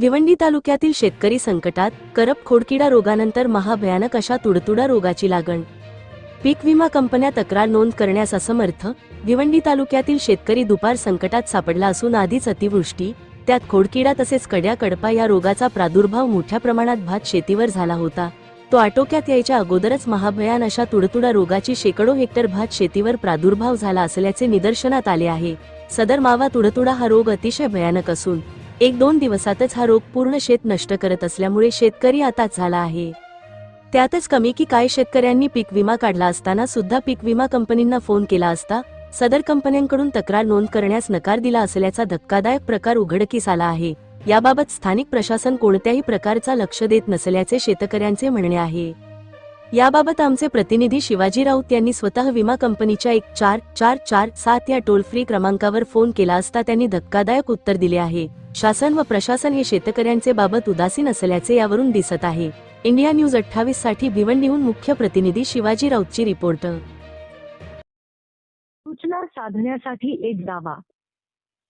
भिवंडी तालुक्यातील शेतकरी संकटात करप खोडकिडा रोगानंतर महाभयानक अशा तुडतुडा रोगाची लागण. पीक विमा कंपन्या तक्रार नोंद करण्यास असमर्थ भिवंडी तालुक्यातील शेतकरी दुपार संकटात सापडला असून आधीच अतिवृष्टी त्यात खोडकिडा तसेच कड्या कडपा या रोगाचा प्रादुर्भाव मोठ्या प्रमाणात भात शेतीवर झाला होता. तो आटोक्यात यायच्या अगोदरच महाभयान अशा तुडतुडा रोगाची शेकडो हेक्टर भात शेतीवर प्रादुर्भाव झाला असल्याचे निदर्शनात आले आहे. सदर मावा तुडतुडा हा रोग अतिशय भयानक असून एक दोन दिवसातच हा रोग पूर्ण शेत नष्ट करत असल्यामुळे शेतकरी आताच झाला आहे. त्यातच कमी की काय शेतकऱ्यांनी पीक विमा काढला असताना सुद्धा पीक विमा कंपनींना फोन केला असता सदर कंपन्यांकडून तक्रार नोंद करण्यास नकार दिला असल्याचा धक्कादायक प्रकार उघडकीस आला आहे. याबाबत स्थानिक प्रशासन कोणत्याही प्रकारचा लक्ष देत नसल्याचे शेतकऱ्यांचे म्हणणे आहे. याबाबत आमचे प्रतिनिधी शिवाजी राऊत यांनी स्वतः विमा कंपनीच्या एक चार चार चार सात या टोल फ्री क्रमांकावर फोन केला असता त्यांनी धक्कादायक उत्तर दिले आहे. शासन व प्रशासन हे शेतकऱ्यांचे बाबत उदासीन असल्याचे यावरून दिसत आहे. इंडिया न्यूज अठ्ठावीससाठी भिवंडीहून मुख्य प्रतिनिधी शिवाजी राऊतची रिपोर्ट. सूचना साधण्यासाठी एक दावा.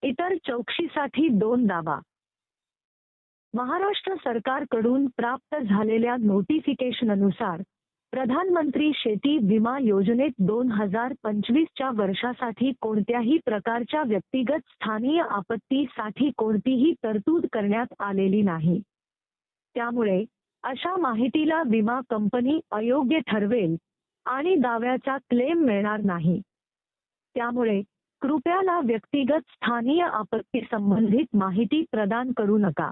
इतर चौकशीसाठी दोन दावा. महाराष्ट्र सरकारकडून प्राप्त झालेल्या नोटिफिकेशन अनुसार प्रधानमंत्री शेती विमा योजनेत दोन हजार पंचवीसच्या वर्षासाठी कोणत्याही प्रकारच्या व्यक्तिगत स्थानीय आपत्तीसाठी कोणतीही तरतूद करण्यात आलेली नाही. त्यामुळे अशा माहितीला विमा कंपनी अयोग्य ठरवेल आणि दाव्याचा क्लेम मिळणार नाही. त्यामुळे कृपयाला व्यक्तिगत स्थानीय आपत्ती संबंधित माहिती प्रदान करू नका.